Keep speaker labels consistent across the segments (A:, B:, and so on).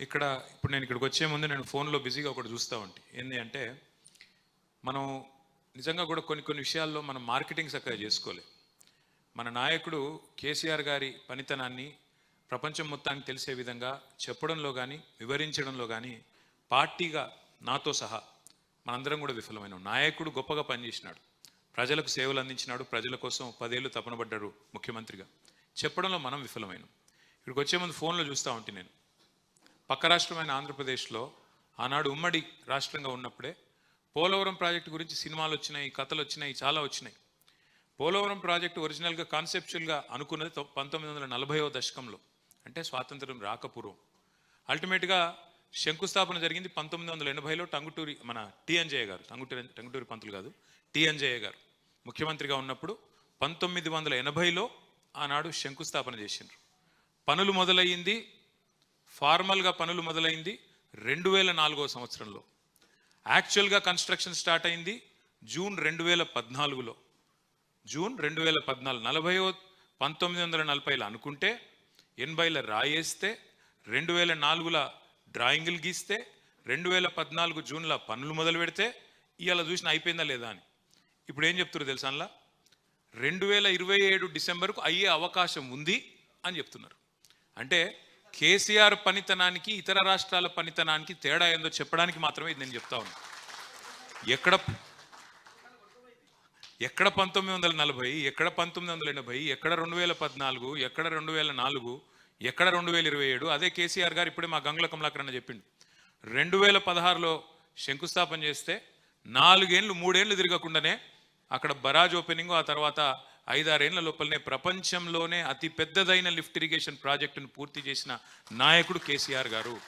A: ఇక్కడ ఇప్పుడు నేను ఇక్కడికి వచ్చే ముందు నేను ఫోన్లో బిజీగా ఒకటి చూస్తూ ఉంటే. ఏంటి అంటే మనం నిజంగా కూడా కొన్ని కొన్ని విషయాల్లో మనం మార్కెటింగ్ చక్కగా చేసుకోలే. మన నాయకుడు కేసీఆర్ గారి పనితనాన్ని ప్రపంచం మొత్తానికి తెలిసే విధంగా చెప్పడంలో కానీ వివరించడంలో కానీ పార్టీగా నాతో సహా మనందరం కూడా విఫలమైన. నాయకుడు గొప్పగా పనిచేసినాడు. ప్రజలకు సేవలు అందించినాడు. ప్రజల కోసం పదేళ్ళు తపనబడ్డాడు ముఖ్యమంత్రిగా. చెప్పడంలో మనం విఫలమైన. ఇక్కడికి వచ్చే ముందు ఫోన్లో చూస్తూ ఉంటే నేను. పక్క రాష్ట్రమైన ఆంధ్రప్రదేశ్లో ఆనాడు ఉమ్మడి రాష్ట్రంగా ఉన్నప్పుడే పోలవరం ప్రాజెక్టు గురించి సినిమాలు వచ్చినాయి కథలు వచ్చినాయి చాలా వచ్చినాయి. పోలవరం ప్రాజెక్టు ఒరిజినల్గా కాన్సెప్చువల్గా అనుకున్నది పంతొమ్మిది వందల నలభైవ దశకంలో. అంటే స్వాతంత్రం రాకపూర్వం. అల్టిమేట్గా శంకుస్థాపన జరిగింది పంతొమ్మిది వందల ఎనభైలో టంగుటూరి మన టి గారు. టంగుటూరి టంగుటూరి పంతులు కాదు టి గారు. ముఖ్యమంత్రిగా ఉన్నప్పుడు పంతొమ్మిది వందల ఎనభైలో ఆనాడు శంకుస్థాపన చేసిండ్రు. పనులు మొదలయ్యింది ఫార్మల్గా పనులు మొదలైంది రెండు వేల నాలుగో సంవత్సరంలో. యాక్చువల్గా కన్స్ట్రక్షన్ స్టార్ట్ అయింది జూన్ రెండు వేల పద్నాలుగులో. జూన్ రెండు వేల పద్నాలుగు నలభైవ పంతొమ్మిది వందల నలభైలో అనుకుంటే ఎనభైల రాయేస్తే రెండు వేల నాలుగుల డ్రాయింగులు గీస్తే రెండు వేల పద్నాలుగు జూన్లో పనులు మొదలు పెడితే ఇవాళ చూసిన అయిపోయిందా లేదా అని. ఇప్పుడు ఏం చెప్తున్నారు తెలుసా అందులో రెండు వేల ఇరవై ఏడు డిసెంబర్కు అయ్యే అవకాశం ఉంది అని చెప్తున్నారు. అంటే కేసీఆర్ పనితనానికి ఇతర రాష్ట్రాల పనితనానికి తేడా ఏందో చెప్పడానికి మాత్రమే ఇది నేను చెప్తా ఉన్నా. ఎక్కడ ఎక్కడ పంతొమ్మిది వందల నలభై ఎక్కడ పంతొమ్మిది వందల ఎనభై ఎక్కడ రెండు వేల పద్నాలుగు ఎక్కడ రెండు వేల నాలుగు ఎక్కడ రెండు వేల ఇరవై ఏడు అదే కేసీఆర్ గారు ఇప్పుడే మా గంగుల కమలాకరణ చెప్పిండు. రెండు వేల పదహారులో శంకుస్థాపన చేస్తే నాలుగేండ్లు మూడేండ్లు తిరగకుండానే అక్కడ బరాజ్ ఓపెనింగ్ ఆ తర్వాత ఐదారేళ్ళ లోపలనే ప్రపంచంలోనే అతి పెద్దదైన లిఫ్ట్ ఇరిగేషన్ ప్రాజెక్టును పూర్తి చేసిన నాయకుడు కేసీఆర్ గారు.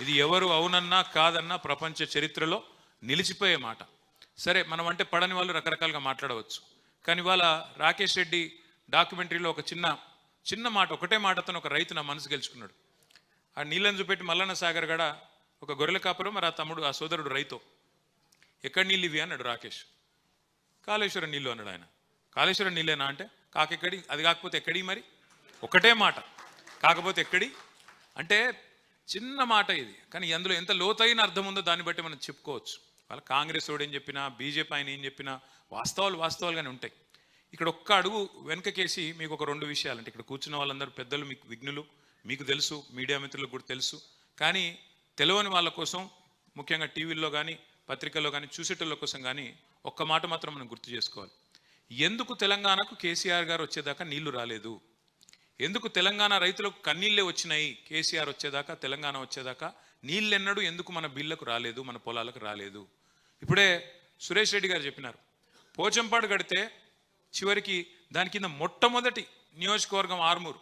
A: ఇది ఎవరు అవునన్నా కాదన్నా ప్రపంచ చరిత్రలో నిలిచిపోయే మాట. సరే మనం అంటే పడని వాళ్ళు రకరకాలుగా మాట్లాడవచ్చు. కానీ ఇవాళ రాకేష్ రెడ్డి డాక్యుమెంటరీలో ఒక చిన్న చిన్న మాట ఒకటే మాటతో ఒక రైతు నా మనసు గెలుచుకున్నాడు. ఆ నీళ్ళని చూపెట్టి మల్లన్న సాగర్ గడ ఒక గొర్రెల కాపురం మరి ఆ తమ్ముడు ఆ సోదరుడు రైతు. ఎక్కడ నీళ్ళు ఇవి? అన్నాడు రాకేష్. కాళేశ్వరం నీళ్ళు అన్నాడు ఆయన. కాళేశ్వరం నీళ్ళేనా అంటే? కాకెక్కడి అది కాకపోతే ఎక్కడి మరి? ఒకటే మాట. కాకపోతే ఎక్కడి? అంటే చిన్న మాట ఇది. కానీ అందులో ఎంత లోతైన అర్థం ఉందో దాన్ని బట్టి మనం చెప్పుకోవచ్చు. వాళ్ళ కాంగ్రెస్ వాడు ఏం చెప్పినా బీజేపీ ఆయన ఏం చెప్పినా వాస్తవాలు వాస్తవాలుగానే ఉంటాయి. ఇక్కడ ఒక్క అడుగు వెనకకేసి మీకు ఒక రెండు విషయాలు. అంటే ఇక్కడ కూర్చున్న వాళ్ళందరూ పెద్దలు మీకు విఘ్నులు మీకు తెలుసు మీడియా మిత్రులకు కూడా తెలుసు. కానీ తెలియని వాళ్ళ కోసం ముఖ్యంగా టీవీల్లో కానీ పత్రికల్లో కానీ చూసేటోళ్ళ కోసం కానీ ఒక్క మాట మాత్రం మనం గుర్తు చేసుకోవాలి. ఎందుకు తెలంగాణకు కేసీఆర్ గారు వచ్చేదాకా నీళ్ళు రాలేదు? ఎందుకు తెలంగాణ రైతులకు కన్నీళ్ళే వచ్చినాయి? కేసీఆర్ వచ్చేదాకా తెలంగాణ వచ్చేదాకా నీళ్ళెన్నడూ ఎందుకు మన బిల్లకు రాలేదు మన పొలాలకు రాలేదు? ఇప్పుడే సురేష్ రెడ్డి గారు చెప్పినారు. పోచంపాడు కడితే చివరికి దాని కింద మొట్టమొదటి నియోజకవర్గం ఆర్మూరు.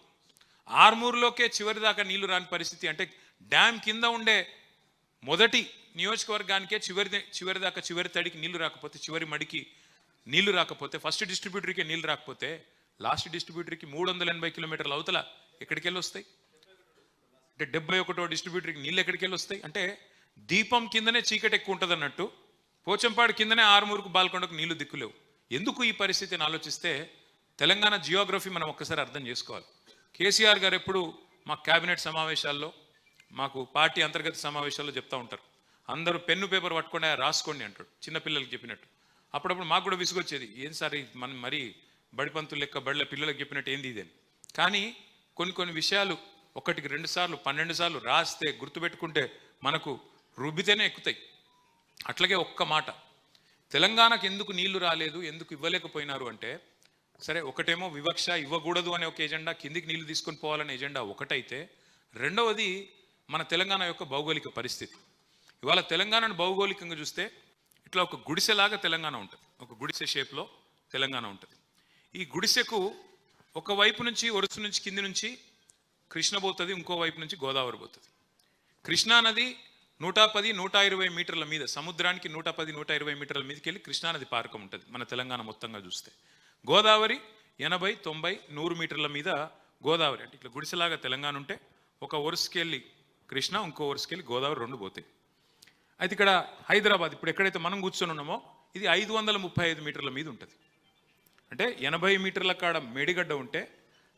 A: ఆర్మూరులోకే చివరి దాకా నీళ్ళు రాని పరిస్థితి అంటే డ్యామ్ కింద ఉండే మొదటి నియోజకవర్గానికే చివరి చివరి దాకా చివరి తడికి నీళ్ళు రాకపోతే చివరి మడికి నీళ్ళు రాకపోతే ఫస్ట్ డిస్ట్రిబ్యూటర్కి నీళ్ళు రాకపోతే లాస్ట్ డిస్ట్రిబ్యూటర్కి మూడు వందల ఎనభై కిలోమీటర్ల అవతల ఎక్కడికి వెళ్ళి వస్తాయి అంటే డెబ్బై ఒకటో డిస్ట్రిబ్యూటర్కి నీళ్ళు ఎక్కడికి వెళ్ళి వస్తాయి అంటే దీపం కిందనే చీకటి ఎక్కువ ఉంటుంది అన్నట్టు పోచంపాడు కిందనే ఆరుమూరుకు బాల్కొండకు నీళ్ళు దిక్కులేవు. ఎందుకు ఈ పరిస్థితిని ఆలోచిస్తే తెలంగాణ జియోగ్రఫీ మనం ఒక్కసారి అర్థం చేసుకోవాలి. కేసీఆర్ గారు ఎప్పుడు మా కేబినెట్ సమావేశాల్లో మాకు పార్టీ అంతర్గత సమావేశాల్లో చెప్తా ఉంటారు. అందరూ పెన్ను పేపర్ పట్టుకొని రాసుకోండి అంటాడు చిన్నపిల్లలకి చెప్పినట్టు. అప్పుడప్పుడు మాకు కూడా విసుగొచ్చేది. ఏం సార్ ఇది మనం మరీ బడిపంతులు లెక్క బడిల పిల్లలకు చెప్పినట్టు ఏంది ఇది? కానీ కొన్ని కొన్ని విషయాలు ఒకటికి రెండు సార్లు పన్నెండు సార్లు రాస్తే గుర్తుపెట్టుకుంటే మనకు రుబ్బితేనే ఎక్కుతాయి. అట్లాగే ఒక్క మాట. తెలంగాణకు ఎందుకు నీళ్ళు రాలేదు ఎందుకు ఇవ్వలేకపోయినారు అంటే సరే ఒకటేమో వివక్ష ఇవ్వకూడదు అనే ఒక ఎజెండా కిందికి నీళ్ళు తీసుకొని పోవాలనే ఎజెండా ఒకటైతే రెండవది మన తెలంగాణ యొక్క భౌగోళిక పరిస్థితి. ఇవాళ తెలంగాణను భౌగోళికంగా చూస్తే ఇట్లా ఒక గుడిసెలాగా తెలంగాణ ఉంటుంది. ఒక గుడిసె షేప్లో తెలంగాణ ఉంటుంది. ఈ గుడిసెకు ఒక వైపు నుంచి ఒరుసు నుంచి కింది నుంచి కృష్ణ పోతుంది ఇంకో వైపు నుంచి గోదావరి పోతుంది. కృష్ణా నది నూట పది నూట ఇరవై మీటర్ల మీద సముద్రానికి నూట పది నూట ఇరవై మీటర్ల మీదకి వెళ్ళి కృష్ణానది పారకం ఉంటుంది మన తెలంగాణ మొత్తంగా చూస్తే. గోదావరి ఎనభై తొంభై నూరు మీటర్ల మీద గోదావరి అంటే ఇట్లా గుడిసెలాగా తెలంగాణ ఉంటే ఒక వరుసకెళ్ళి కృష్ణ ఇంకో వరుసకెళ్ళి గోదావరి రెండు పోతాయి. అయితే ఇక్కడ హైదరాబాద్ ఇప్పుడు ఎక్కడైతే మనం కూర్చొని ఉన్నామో ఇది ఐదు వందల ముప్పై ఐదు మీటర్ల మీద ఉంటుంది. అంటే ఎనభై మీటర్ల కాడ మేడిగడ్డ ఉంటే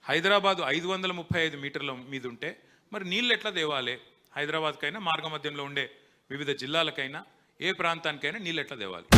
A: హైదరాబాదు ఐదు వందల ముప్పై ఐదు మీటర్ల మీద ఉంటే మరి నీళ్ళు ఎట్లా దేవాలి హైదరాబాద్కైనా మార్గ మధ్యంలో ఉండే వివిధ జిల్లాలకైనా ఏ ప్రాంతానికైనా నీళ్ళు ఎట్లా దేవాలి